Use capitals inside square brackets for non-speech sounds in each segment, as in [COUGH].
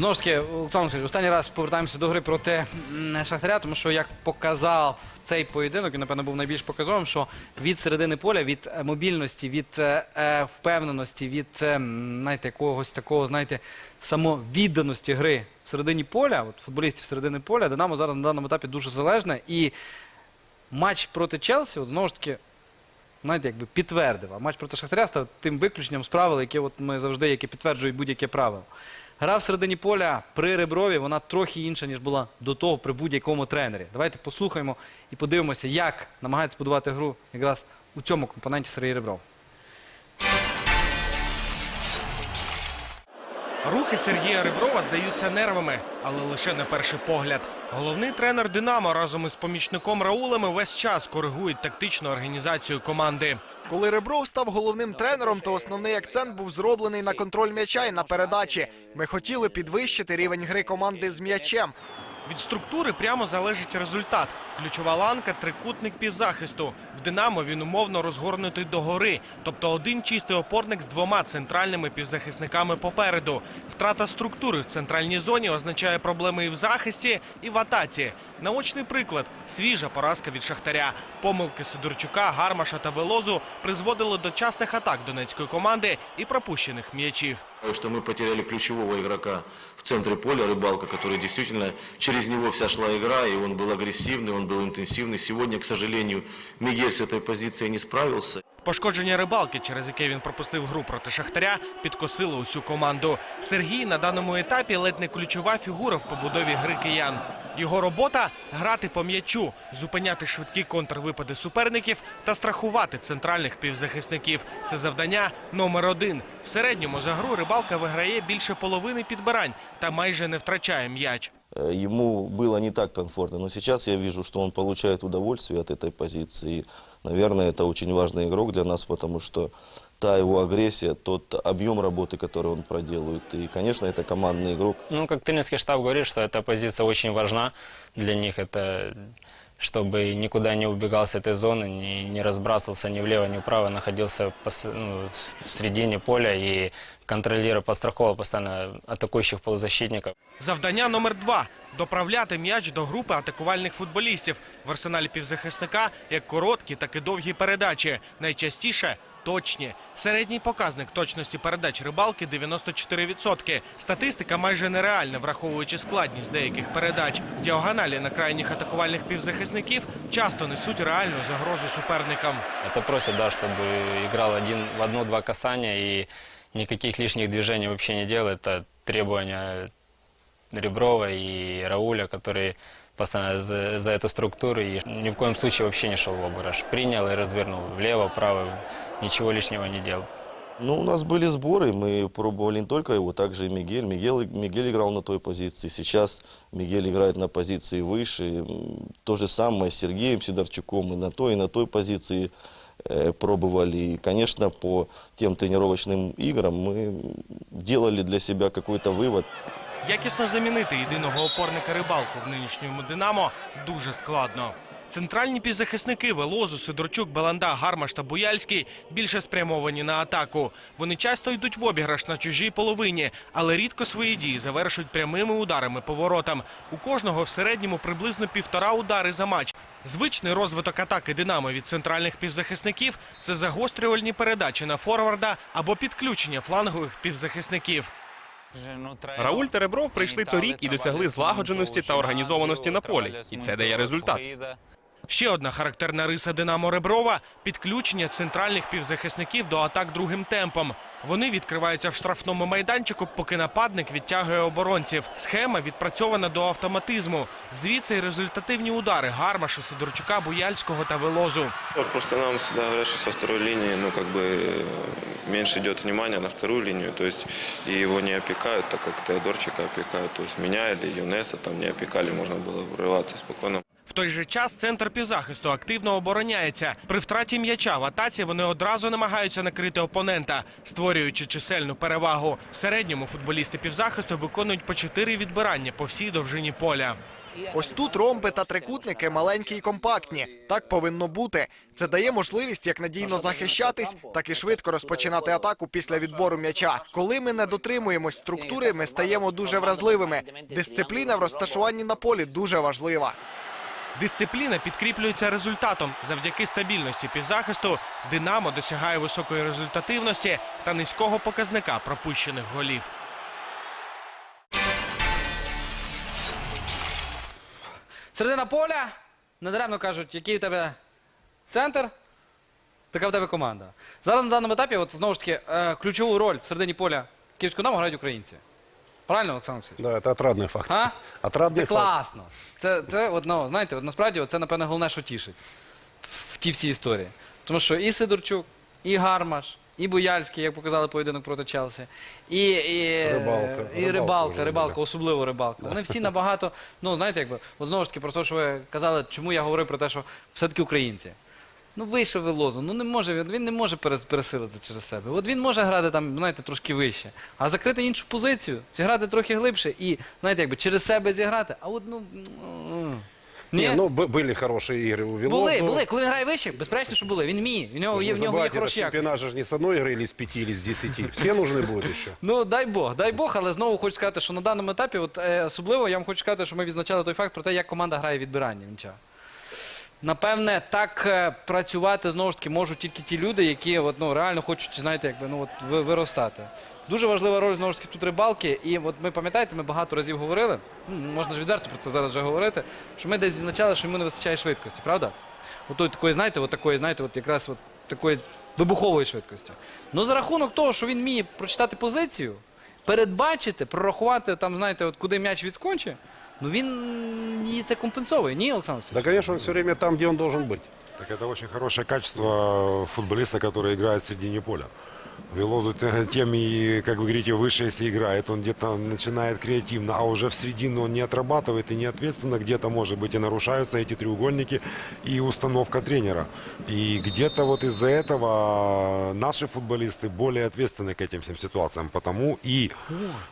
Знову ж таки, Олександр останній раз повертаємося до гри проти Шахтаря, тому що як показав цей поєдинок, він, напевно, був найбільш показовим, що від середини поля, від е, мобільності, від е, е, впевненості, від е, знаєте, якогось такого, знаєте, самовідданості гри в середині поля, от футболістів середини поля, Динамо зараз на даному етапі дуже залежне. І матч проти Челсі, от, знову ж таки, знаєте, якби підтвердив. А матч проти Шахтаря став тим виключенням з правил, яке от ми завжди які підтверджують будь-яке правило. Гра в середині поля при Реброві, вона трохи інша, ніж була до того при будь-якому тренері. Давайте послухаємо і подивимося, як намагається будувати гру якраз у цьому компоненті Сергій Ребров. Рухи Сергія Риброва здаються нервами, але лише на перший погляд. Головний тренер Динамо разом із помічником Раулем весь час коригують тактичну організацію команди. Коли Ребров став головним тренером, то основний акцент був зроблений на контроль м'яча і на передачі. Ми хотіли підвищити рівень гри команди з м'ячем. Від структури прямо залежить результат. Ключова ланка трикутник півзахисту. В Динамо він умовно розгорнутий догори, тобто один чистий опорник з двома центральними півзахисниками попереду. Втрата структури в центральній зоні означає проблеми і в захисті, і в атаці. Наочний приклад свіжа поразка від Шахтаря. Помилки Сидорчука, Гармаша та Велозу призводили до частих атак донецької команди і пропущених м'ячів. Потому что мы потеряли ключевого игрока в центре поля, Рыбалка, который действительно, через него вся шла игра, и он был агрессивный, он был интенсивный. Сегодня, к сожалению, Мигель с этой позицией не справился. Пошкодження рибалки, через яке він пропустив гру проти Шахтаря, підкосило усю команду. Сергій на даному етапі ледь не ключова фігура в побудові гри киян. Його робота грати по м'ячу, зупиняти швидкі контрвипади суперників та страхувати центральних півзахисників. Це завдання номер один. В середньому за гру рибалка виграє більше половини підбирань та майже не втрачає м'яч. Э, Ему было не так комфортно, но сейчас я вижу, что он получает удовольствие от этой позиции. Наверное, это очень важный игрок для нас, потому что та его агрессия, тот объем работы, который он проделывает. И, конечно, это командный игрок. Ну, как тренерский штаб говорит, что эта позиция очень важна для них. Это чтобы никуда не убегал с этой зоны, не, не разбрасывался ни влево, ни вправо, находился пос- ну, в середине поля и контролировал, подстраховывал постоянно атакующих полузащитников. Завдання номер два доправляти м'яч до групи атакувальних футболістів в арсеналі півзахисника як короткі, так і довгі передачі. Найчастіше точні. Середній показник точності передач рибалки 94%. Статистика майже нереальна, враховуючи складність деяких передач. Діагоналі на крайніх атакувальних півзахисників часто несуть реальну загрозу суперникам. Это просят, да, чтобы играл один в одно-два касания и никаких лишних движений вообще не делал. Это требования Реброва и Рауля, которые постоянно за, за эту структуру и ни в коем случае вообще не шел в обыгрыш. Принял и развернул влево, вправо, ничего лишнего не делал. Ну, у нас были сборы, мы пробовали не только его, также и Мигель. Мигель, Мигель играл на той позиции. Сейчас Мигель играет на позиции выше. То же самое с Сергеем Сидорчуком. И на той, и на той позиции э, пробовали. И, конечно, по тем тренировочным играм мы делали для себя какой-то вывод. Якісно замінити єдиного опорника рибалку в нинішньому Динамо дуже складно. Центральні півзахисники Велозу, Сидорчук, Баланда, Гармаш та Буяльський більше спрямовані на атаку. Вони часто йдуть в обіграш на чужій половині, але рідко свої дії завершують прямими ударами по воротам. У кожного в середньому приблизно півтора удари за матч. Звичний розвиток атаки Динамо від центральних півзахисників це загострювальні передачі на форварда або підключення флангових півзахисників. Рауль та Ребров прийшли торік і досягли злагодженості та організованості на полі, і це дає результат. Ще одна характерна риса Динамо Реброва підключення центральних півзахисників до атак другим темпом. Вони відкриваються в штрафному майданчику, поки нападник відтягує оборонців. Схема відпрацьована до автоматизму. Звідси й результативні удари Гармаша, Сидорчука, Буяльського та Велозу. Вот Просто нам всегда говорят, что со второй линии, ну, как бы э, меньше идет внимания на вторую линию, то есть и его не опекают, так как Теодорчика опекают, то есть меня или Юнеса там не опекали, можно было врываться спокойно. В той же час центр півзахисту активно обороняється. При втраті м'яча в атаці вони одразу намагаються накрити опонента, створюючи чисельну перевагу. В середньому футболісти півзахисту виконують по чотири відбирання по всій довжині поля. Ось тут ромби та трикутники маленькі і компактні. Так повинно бути. Це дає можливість як надійно захищатись, так і швидко розпочинати атаку після відбору м'яча. Коли ми не дотримуємось структури, ми стаємо дуже вразливими. Дисципліна в розташуванні на полі дуже важлива. Дисципліна підкріплюється результатом. Завдяки стабільності півзахисту Динамо досягає високої результативності та низького показника пропущених голів. Середина поля. Недаремно кажуть, який у тебе центр, така в тебе команда. Зараз на даному етапі, от знову ж таки, е, ключову роль в середині поля Київського Динамо грають українці. Правильно, Олександр Олексійович? Да, это отрадный факт. А? Отрадный Це факт. класно. Це, це от, ну, знаєте, от насправді це, напевне, головне, що тішить в тій всій історії. Тому що і Сидорчук, і Гармаш, і Буяльський, як показали поєдинок проти Челсі, і, і, Рибалка. і Рибалка рибалка, вже рибалка, буде. особливо рибалка. Вони всі набагато, ну знаєте, якби, от знову ж таки, про те, що ви казали, чому я говорив про те, що все-таки українці. Ну, вийшов Велозу, ну не може він, він не може перес- пересилити через себе. От він може грати там, знаєте, трошки вище, а закрити іншу позицію, зіграти трохи глибше і, знаєте, якби через себе зіграти. А от ну. м, Ні, Не, ну б- были хорошие игры у Вилозу. були, були. Коли він грає вище, безперечно, що були. Він вміє. В нього є, в нього є хороші якості. Чемпионат же ж не с одной игры или с пяти, или с десяти. Все нужны будут еще. Ну, дай Бог, дай Бог, але знову хочу сказати, що на даному етапі, от, е, особливо я вам хочу сказати, що ми відзначали той факт про те, як команда грає відбирання м'яча. Напевне, так е, працювати знову ж таки можуть тільки ті люди, які от, ну, реально хочуть, знаєте, якби, ну, от, ви- виростати. Дуже важлива роль знову ж таки тут рибалки. І от ми пам'ятаєте, ми багато разів говорили, ну, можна ж відверто про це зараз вже говорити, що ми десь відзначали, що йому не вистачає швидкості, правда? От такої, знаєте, от такої, знаєте, от якраз от такої вибухової швидкості. Ну за рахунок того, що він вміє прочитати позицію, передбачити, прорахувати там, знаєте, от куди м'яч відскочить, ну він її це компенсовує. Ні, Олександр Да, Олексійович? конечно, он все время там, где он должен быть. Так это очень хорошее качество футболиста, который играет в середине поля. Велозу те- тем и, как вы говорите, выше если играет, он где-то начинает креативно, а уже в середину он не отрабатывает и не ответственно, где-то, может быть, и нарушаются эти треугольники и установка тренера. И где-то вот из-за этого наши футболисты более ответственны к этим всем ситуациям, потому и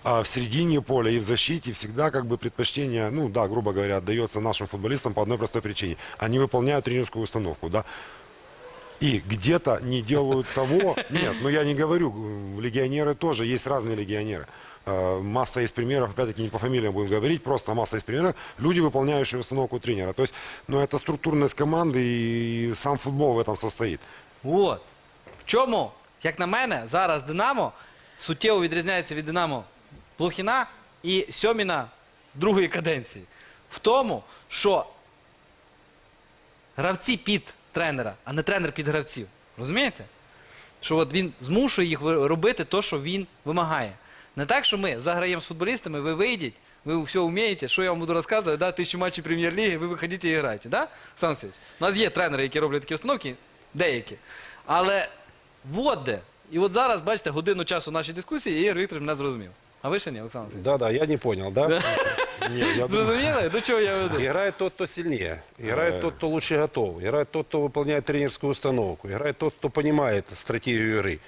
а, в середине поля и в защите всегда как бы предпочтение, ну да, грубо говоря, отдается нашим футболистам по одной простой причине. Они выполняют тренерскую установку, да И где-то не делают того. Нет, ну я не говорю, э, легионеры тоже, есть разные легионеры. Э, Масса есть примеров, опять-таки не по фамилиям будем говорить, просто масса есть примеров. Люди, выполняющие установку тренера. То есть, ну это структурность команды и сам футбол в этом состоит. От. В чому, як на мене, зараз Динамо суттєво відрізняється від Динамо Блохіна і Сьоміна другої каденції. В тому, що гравці під тренера, а не тренер під гравців. Розумієте? Що от він змушує їх робити те, що він вимагає. Не так, що ми заграємо з футболістами, ви вийдіть, ви все вмієте, що я вам буду розказувати, да, тисячу матчів прем'єр-ліги, ви виходіть і граєте. Да? Олександр У нас є тренери, які роблять такі установки, деякі. Але вот де. І от зараз, бачите, годину часу нашої дискусії, і Ігор Вікторович мене зрозумів. А ви ще ні, Олександр Васильович? Да-да, я не понял, да? [LAUGHS] Нет, я думаю, Зрозуміли? До чого я веду? Играет тот, кто сильнее. Играет тот, кто лучше готов. Играет тот, кто выполняет тренерскую установку. Играет тот, кто понимает стратегию игры.